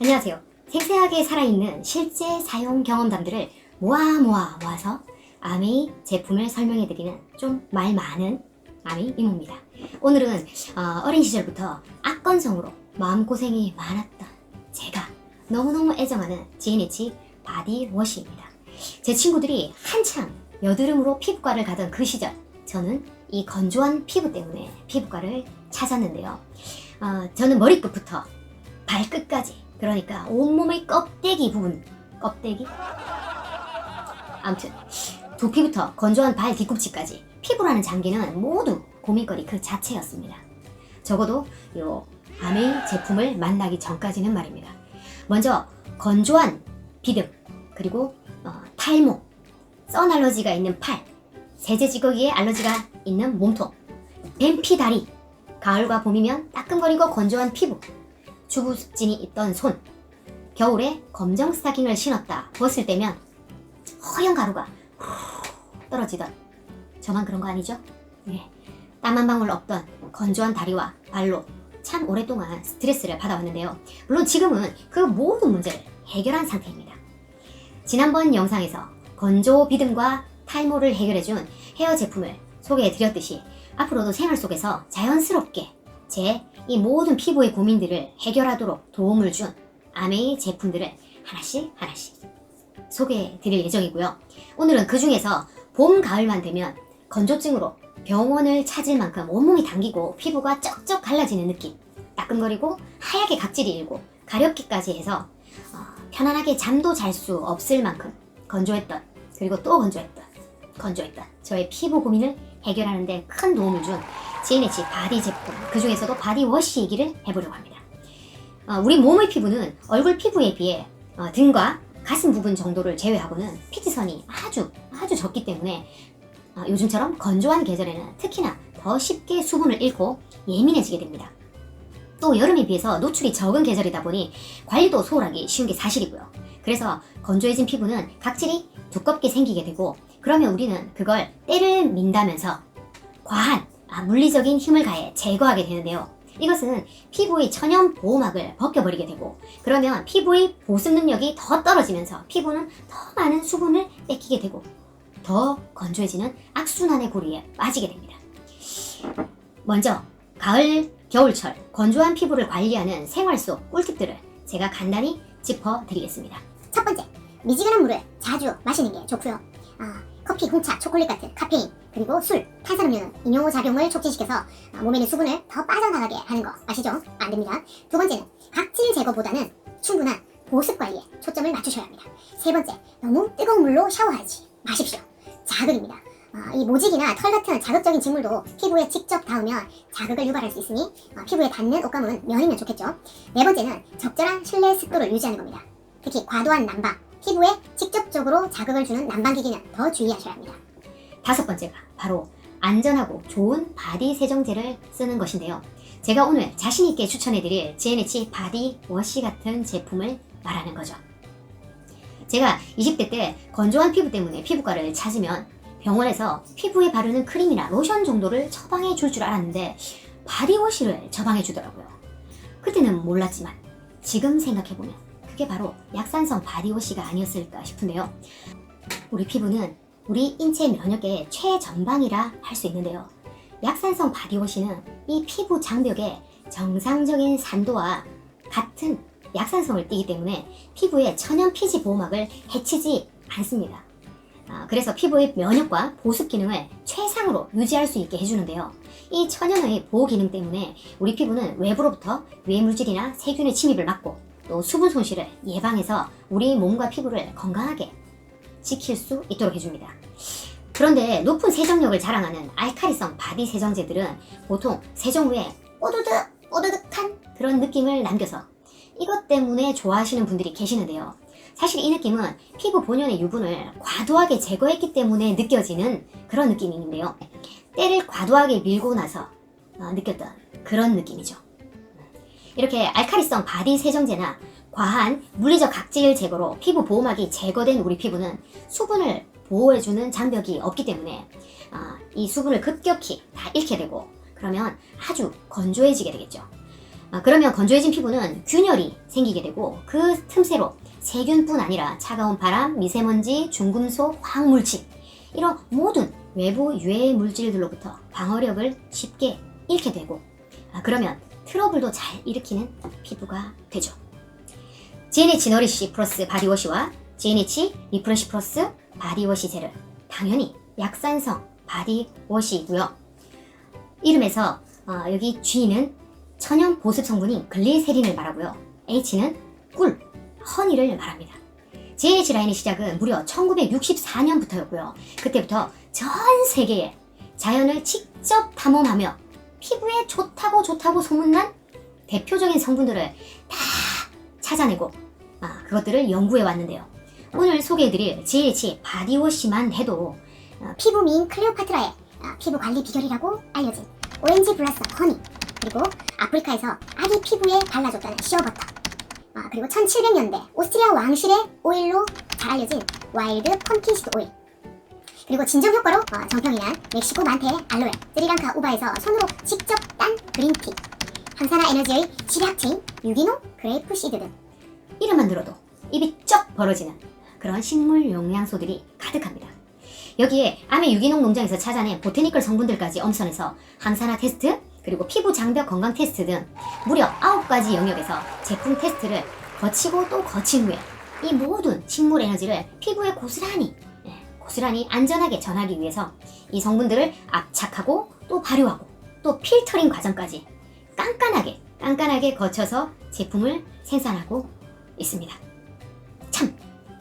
안녕하세요. 생생하게 살아있는 실제 사용 경험담들을 모아 모아 모아서 아메이 제품을 설명해드리는 좀 말 많은 아메이 이모입니다. 오늘은 어, 어린 시절부터 악건성으로 마음고생이 많았던 제가 너무너무 애정하는 지니치 바디워시입니다. 제 친구들이 한창 여드름으로 피부과를 가던 그 시절 저는 이 건조한 피부 때문에 피부과를 찾았는데요. 어, 저는 머리끝부터 발끝까지 그러니까 온몸의 껍데기 부분 껍데기? 아무튼 두피부터 건조한 발 뒤꿈치까지 피부라는 장기는 모두 고민거리 그 자체였습니다. 적어도 요 아메이 제품을 만나기 전까지는 말입니다. 먼저 건조한 비듬 그리고 어, 탈모 선 알러지가 있는 팔 세제 지거기에 알러지가 있는 몸통 뱀피 다리 가을과 봄이면 따끔거리고 건조한 피부 주부 습진이 있던 손 겨울에 검정 스타킹을 신었다 벗을 때면 허연 가루가 후 떨어지던 저만 그런 거 아니죠? 네. 땀 한 방울 없던 건조한 다리와 발로 참 오랫동안 스트레스를 받아왔는데요. 물론 지금은 그 모든 문제를 해결한 상태입니다. 지난번 영상에서 건조 비듬과 탈모를 해결해준 헤어 제품을 소개해드렸듯이 앞으로도 생활 속에서 자연스럽게 제 이 모든 피부의 고민들을 해결하도록 도움을 준 아메이 제품들을 하나씩 하나씩 소개해 드릴 예정이고요. 오늘은 그 중에서 봄, 가을만 되면 건조증으로 병원을 찾을 만큼 온몸이 당기고 피부가 쩍쩍 갈라지는 느낌, 따끔거리고 하얗게 각질이 일고 가렵기까지 해서 어, 편안하게 잠도 잘 수 없을 만큼 건조했던 그리고 또 건조했던 건조했던 저의 피부 고민을 해결하는 데 큰 도움을 준 GNH 바디 제품 그 중에서도 바디워시 얘기를 해보려고 합니다. 어, 우리 몸의 피부는 얼굴 피부에 비해 어, 등과 가슴 부분 정도를 제외하고는 피지선이 아주 아주 적기 때문에 어, 요즘처럼 건조한 계절에는 특히나 더 쉽게 수분을 잃고 예민해지게 됩니다. 또 여름에 비해서 노출이 적은 계절이다 보니 관리도 소홀하기 쉬운 게 사실이고요. 그래서 건조해진 피부는 각질이 두껍게 생기게 되고 그러면 우리는 그걸 때를 민다면서 과한 아, 물리적인 힘을 가해 제거하게 되는데요. 이것은 피부의 천연 보호막을 벗겨버리게 되고 그러면 피부의 보습 능력이 더 떨어지면서 피부는 더 많은 수분을 뺏기게 되고 더 건조해지는 악순환의 고리에 빠지게 됩니다. 먼저 가을, 겨울철 건조한 피부를 관리하는 생활 속 꿀팁들을 제가 간단히 짚어드리겠습니다. 첫 번째, 미지근한 물을 자주 마시는 게 좋고요. 아, 커피, 홍차, 초콜릿 같은 카페인, 그리고 술, 탄산음료는 이뇨 작용을 촉진시켜서 아, 몸에 있는 수분을 더 빠져나가게 하는 거 아시죠? 안 됩니다. 두 번째는 각질 제거보다는 충분한 보습 관리에 초점을 맞추셔야 합니다. 세 번째, 너무 뜨거운 물로 샤워하지 마십시오. 자극입니다. 아, 이 모직이나 털 같은 자극적인 직물도 피부에 직접 닿으면 자극을 유발할 수 있으니 아, 피부에 닿는 옷감은 면이면 좋겠죠. 네 번째는 적절한 실내 습도를 유지하는 겁니다. 특히 과도한 난방, 피부에 직접적으로 자극을 주는 난방기기는 더 주의하셔야 합니다. 다섯 번째가 바로 안전하고 좋은 바디 세정제를 쓰는 것인데요. 제가 오늘 자신있게 추천해드릴 GNH 바디 워시 같은 제품을 말하는 거죠. 제가 20대 때 건조한 피부 때문에 피부과를 찾으면 병원에서 피부에 바르는 크림이나 로션 정도를 처방해 줄 줄 알았는데 바디워시를 처방해 주더라고요. 그때는 몰랐지만 지금 생각해보면 그게 바로 약산성 바디워시가 아니었을까 싶은데요. 우리 피부는 우리 인체 면역의 최전방이라 할 수 있는데요. 약산성 바디워시는 이 피부 장벽에 정상적인 산도와 같은 약산성을 띠기 때문에 피부의 천연 피지 보호막을 해치지 않습니다. 아, 그래서 피부의 면역과 보습 기능을 최상으로 유지할 수 있게 해주는데요. 이 천연의 보호 기능 때문에 우리 피부는 외부로부터 외물질이나 세균의 침입을 막고 또 수분 손실을 예방해서 우리 몸과 피부를 건강하게 지킬 수 있도록 해줍니다. 그런데 높은 세정력을 자랑하는 알카리성 바디 세정제들은 보통 세정 후에 오두득 오두득한 그런 느낌을 남겨서 이것 때문에 좋아하시는 분들이 계시는데요. 사실 이 느낌은 피부 본연의 유분을 과도하게 제거했기 때문에 느껴지는 그런 느낌인데요. 때를 과도하게 밀고 나서 어, 느꼈던 그런 느낌이죠. 이렇게 알카리성 바디 세정제나 과한 물리적 각질 제거로 피부 보호막이 제거된 우리 피부는 수분을 보호해주는 장벽이 없기 때문에 아, 이 수분을 급격히 다 잃게 되고 그러면 아주 건조해지게 되겠죠. 아, 그러면 건조해진 피부는 균열이 생기게 되고 그 틈새로 세균뿐 아니라 차가운 바람, 미세먼지, 중금속, 화학물질 이런 모든 외부 유해 물질들로부터 방어력을 쉽게 잃게 되고 아, 그러면 트러블도 잘 일으키는 피부가 되죠. GNH 너리시 플러스 바디워시와 GNH 리프레시 플러스 바디워시 젤은 당연히 약산성 바디워시고요. 이름에서 어, 여기 G는 천연 보습 성분인 글리세린을 말하고요. H는 꿀, 허니를 말합니다. GNH 라인의 시작은 무려 1964년부터였고요. 그때부터 전 세계에 자연을 직접 탐험하며 피부에 좋다고 좋다고 소문난 대표적인 성분들을 다 찾아내고 아, 그것들을 연구해 왔는데요. 오늘 소개해드릴 GH 바디워시만 해도 피부 미인 클레오파트라의 아, 피부 관리 비결이라고 알려진 오렌지 블라썸 허니 그리고 아프리카에서 아기 피부에 발라줬다는 시어버터 아, 그리고 1700년대 오스트리아 왕실의 오일로 잘 알려진 와일드 펌킨시드 오일 그리고 진정 효과로 어, 정평이 난 멕시코 만테 알로에 스리랑카 우바에서 손으로 직접 딴 그린티 항산화 에너지의 집약체인 유기농 그레이프 시드 등 이름만 들어도 입이 쩍 벌어지는 그런 식물 영양소들이 가득합니다. 여기에 암의 유기농 농장에서 찾아낸 보테니컬 성분들까지 엄선해서 항산화 테스트, 그리고 피부 장벽 건강 테스트 등 무려 9가지 영역에서 제품 테스트를 거치고 또 거친 후에 이 모든 식물 에너지를 피부에 고스란히 예, 고스란히 안전하게 전하기 위해서 이 성분들을 압착하고 또 발효하고 또 필터링 과정까지 깐깐하게 깐깐하게 거쳐서 제품을 생산하고 있습니다. 참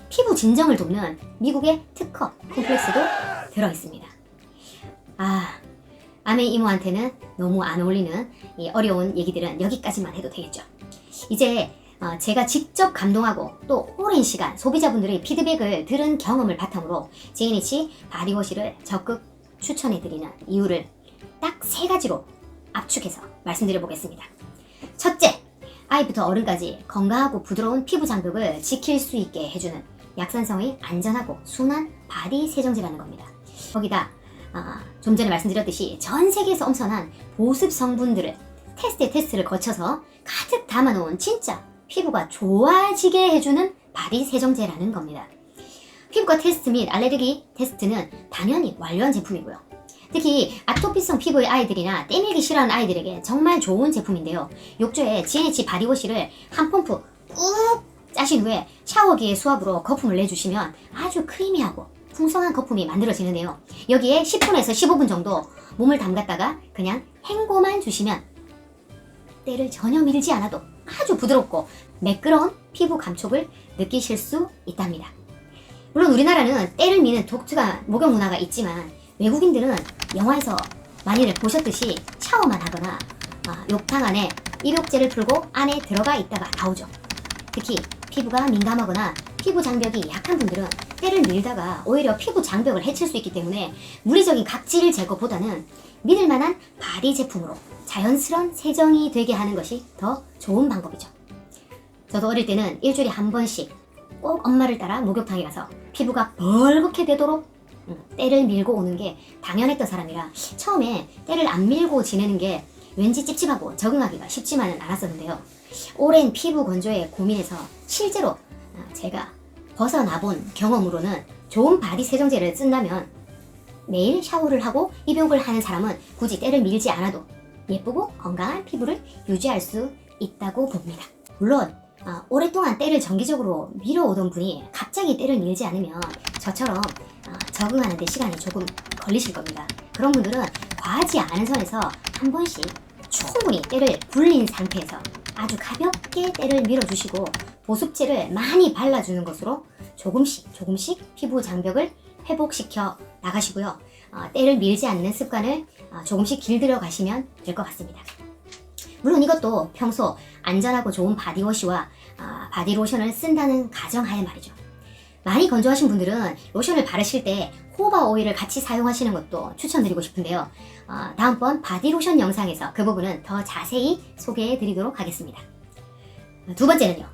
피부 진정을 돕는 미국의 특허 콤플렉스도 들어 있습니다. 아 아메 이모한테는 너무 안 어울리는 이 어려운 얘기들은 여기까지만 해도 되겠죠. 이제 어, 제가 직접 감동하고 또 오랜 시간 소비자분들의 피드백을 들은 경험을 바탕으로 제이니치 바디워시를 적극 추천해드리는 이유를 딱 세 가지로 압축해서 말씀드려 보겠습니다. 첫째, 아이부터 어른까지 건강하고 부드러운 피부 장벽을 지킬 수 있게 해주는 약산성의 안전하고 순한 바디 세정제라는 겁니다. 거기다 아, 좀 전에 말씀드렸듯이 전 세계에서 엄선한 보습 성분들을 테스트 테스트를 거쳐서 가득 담아놓은 진짜 피부가 좋아지게 해주는 바디 세정제라는 겁니다. 피부과 테스트 및 알레르기 테스트는 당연히 완료한 제품이고요. 특히 아토피성 피부의 아이들이나 때밀기 싫어하는 아이들에게 정말 좋은 제품인데요. 욕조에 GNH 바디워시를 한 펌프 꾹 짜신 후에 샤워기의 수압으로 거품을 내주시면 아주 크리미하고 풍성한 거품이 만들어지는데요. 여기에 10분에서 15분 정도 몸을 담갔다가 그냥 헹궈만 주시면 때를 전혀 밀지 않아도 아주 부드럽고 매끄러운 피부 감촉을 느끼실 수 있답니다. 물론 우리나라는 때를 미는 독특한 목욕 문화가 있지만 외국인들은 영화에서 많이들 보셨듯이 샤워만 하거나 아, 욕탕 안에 입욕제를 풀고 안에 들어가 있다가 나오죠. 특히 피부가 민감하거나 피부 장벽이 약한 분들은 때를 밀다가 오히려 피부 장벽을 해칠 수 있기 때문에 물리적인 각질 제거보다는 믿을 만한 바디 제품으로 자연스러운 세정이 되게 하는 것이 더 좋은 방법이죠. 저도 어릴 때는 일주일에 한 번씩 꼭 엄마를 따라 목욕탕에 가서 피부가 벌겋게 되도록 음, 때를 밀고 오는 게 당연했던 사람이라 처음에 때를 안 밀고 지내는 게 왠지 찝찝하고 적응하기가 쉽지만은 않았었는데요. 오랜 피부 건조에 고민해서 실제로 아, 제가 벗어나본 경험으로는 좋은 바디 세정제를 쓴다면 매일 샤워를 하고 입욕을 하는 사람은 굳이 때를 밀지 않아도 예쁘고 건강한 피부를 유지할 수 있다고 봅니다. 물론 아, 오랫동안 때를 정기적으로 밀어오던 분이 갑자기 때를 밀지 않으면 저처럼 아, 적응하는 데 시간이 조금 걸리실 겁니다. 그런 분들은 과하지 않은 선에서 한 번씩 충분히 때를 불린 상태에서 아주 가볍게 때를 밀어주시고 보습제를 많이 발라주는 것으로 조금씩 조금씩 피부 장벽을 회복시켜 나가시고요. 어, 때를 밀지 않는 습관을 어, 조금씩 길들여 가시면 될 것 같습니다. 물론 이것도 평소 안전하고 좋은 바디워시와 아, 바디로션을 쓴다는 가정하에 말이죠. 많이 건조하신 분들은 로션을 바르실 때 호바 오일을 같이 사용하시는 것도 추천드리고 싶은데요. 어, 다음번 바디로션 영상에서 그 부분은 더 자세히 소개해 드리도록 하겠습니다. 두 번째는요.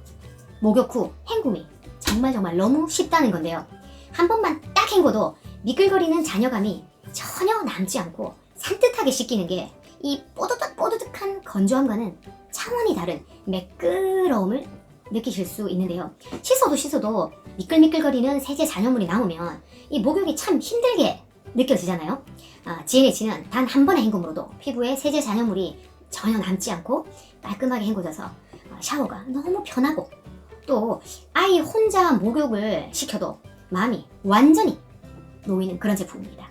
목욕 후 헹굼이 정말 정말 너무 쉽다는 건데요. 한 번만 딱 헹궈도 미끌거리는 잔여감이 전혀 남지 않고 산뜻하게 씻기는 게 이 뽀드득 뽀드득한 건조함과는 차원이 다른 매끄러움을 느끼실 수 있는데요. 씻어도 씻어도 미끌미끌거리는 세제 잔여물이 나오면 이 목욕이 참 힘들게 느껴지잖아요. 아, GNH는 단 한 번의 헹굼으로도 피부에 세제 잔여물이 전혀 남지 않고 깔끔하게 헹궈져서 아, 샤워가 너무 편하고 또 아이 혼자 목욕을 시켜도 마음이 완전히 놓이는 그런 제품입니다.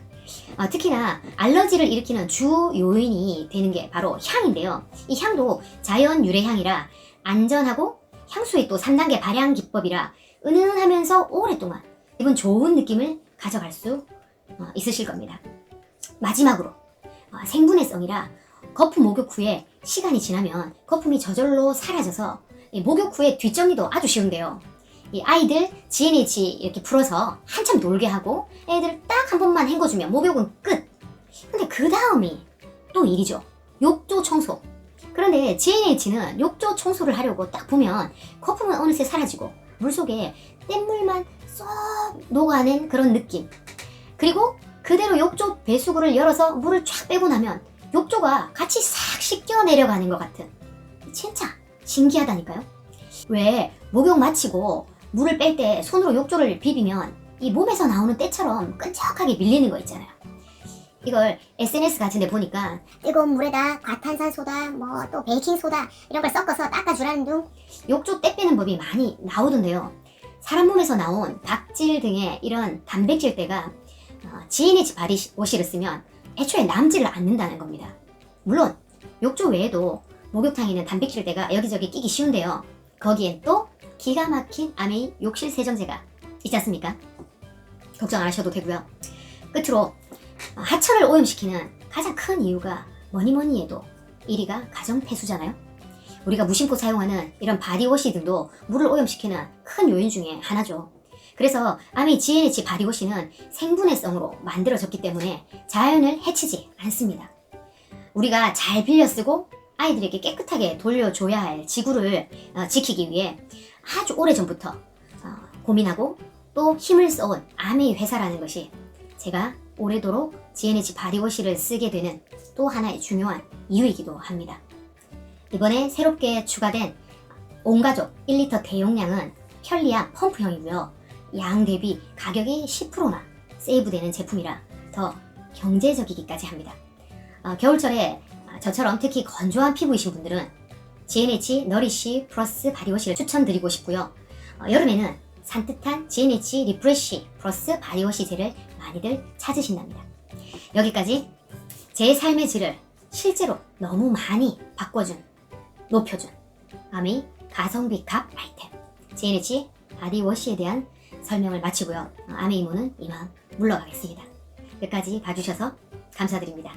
아, 특히나 알러지를 일으키는 주 요인이 되는 게 바로 향인데요. 이 향도 자연 유래 향이라 안전하고 향수의 또 3단계 발향 기법이라 은은하면서 오랫동안 기분 좋은 느낌을 가져갈 수 어, 있으실 겁니다. 마지막으로 어, 생분해성이라 거품 목욕 후에 시간이 지나면 거품이 저절로 사라져서 이 목욕 후에 뒷정리도 아주 쉬운데요. 이 아이들 GNH 이렇게 풀어서 한참 놀게 하고 애들 딱 한 번만 헹궈주면 목욕은 끝. 근데 그 다음이 또 일이죠. 욕조 청소. GNH는 욕조 청소를 하려고 딱 보면 거품은 어느새 사라지고 물속에 뗏물만 쏙 녹아낸 그런 느낌. 그리고 그대로 욕조 배수구를 열어서 물을 쫙 빼고 나면 욕조가 같이 싹 씻겨 내려가는 것 같은 진짜 신기하다니까요. 왜 목욕 마치고 물을 뺄 때 손으로 욕조를 비비면 이 몸에서 나오는 때처럼 끈적하게 밀리는 거 있잖아요. 이걸 SNS 같은 데 보니까 뜨거운 물에다 과탄산소다, 뭐 또 베이킹소다 이런 걸 섞어서 닦아주라는 둥. 욕조 때 빼는 법이 많이 나오던데요. 사람 몸에서 나온 각질 등의 이런 단백질 때가 어, GNH 바디워시를 쓰면 애초에 남지를 않는다는 겁니다. 물론 욕조 외에도 목욕탕에는 단백질 때가 여기저기 끼기 쉬운데요. 거기엔 또 기가 막힌 아메이 욕실 세정제가 있지 않습니까? 걱정 안 하셔도 되고요. 끝으로 어, 하천을 오염시키는 가장 큰 이유가 뭐니 뭐니 해도 1위가 가정 폐수잖아요. 우리가 무심코 사용하는 이런 바디워시 등도 물을 오염시키는 큰 요인 중에 하나죠. 그래서 아미 GNH 바디워시는 생분해성으로 만들어졌기 때문에 자연을 해치지 않습니다. 우리가 잘 빌려 쓰고 아이들에게 깨끗하게 돌려줘야 할 지구를 어, 지키기 위해 아주 오래전부터 어, 고민하고 또 힘을 써온 아미 회사라는 것이 제가 오래도록 GNH 바디워시를 쓰게 되는 또 하나의 중요한 이유이기도 합니다. 이번에 새롭게 추가된 온가족 1리터 대용량은 편리한 펌프형이고요. 양 대비 가격이 10%나 세이브되는 제품이라 더 경제적이기까지 합니다. 어, 겨울철에 저처럼 특히 건조한 피부이신 분들은 GNH 너리쉬 플러스 바디워시를 추천드리고 싶고요. 어, 여름에는 산뜻한 GNH 리프레쉬 플러스 바디워시 젤을 많이들 찾으신답니다. 여기까지 제 삶의 질을 실제로 너무 많이 바꿔준, 높여준 아미 가성비 값 아이템 GNH 바디워시에 대한 설명을 마치고요. 아미 이모는 이만 물러가겠습니다. 끝까지 봐주셔서 감사드립니다.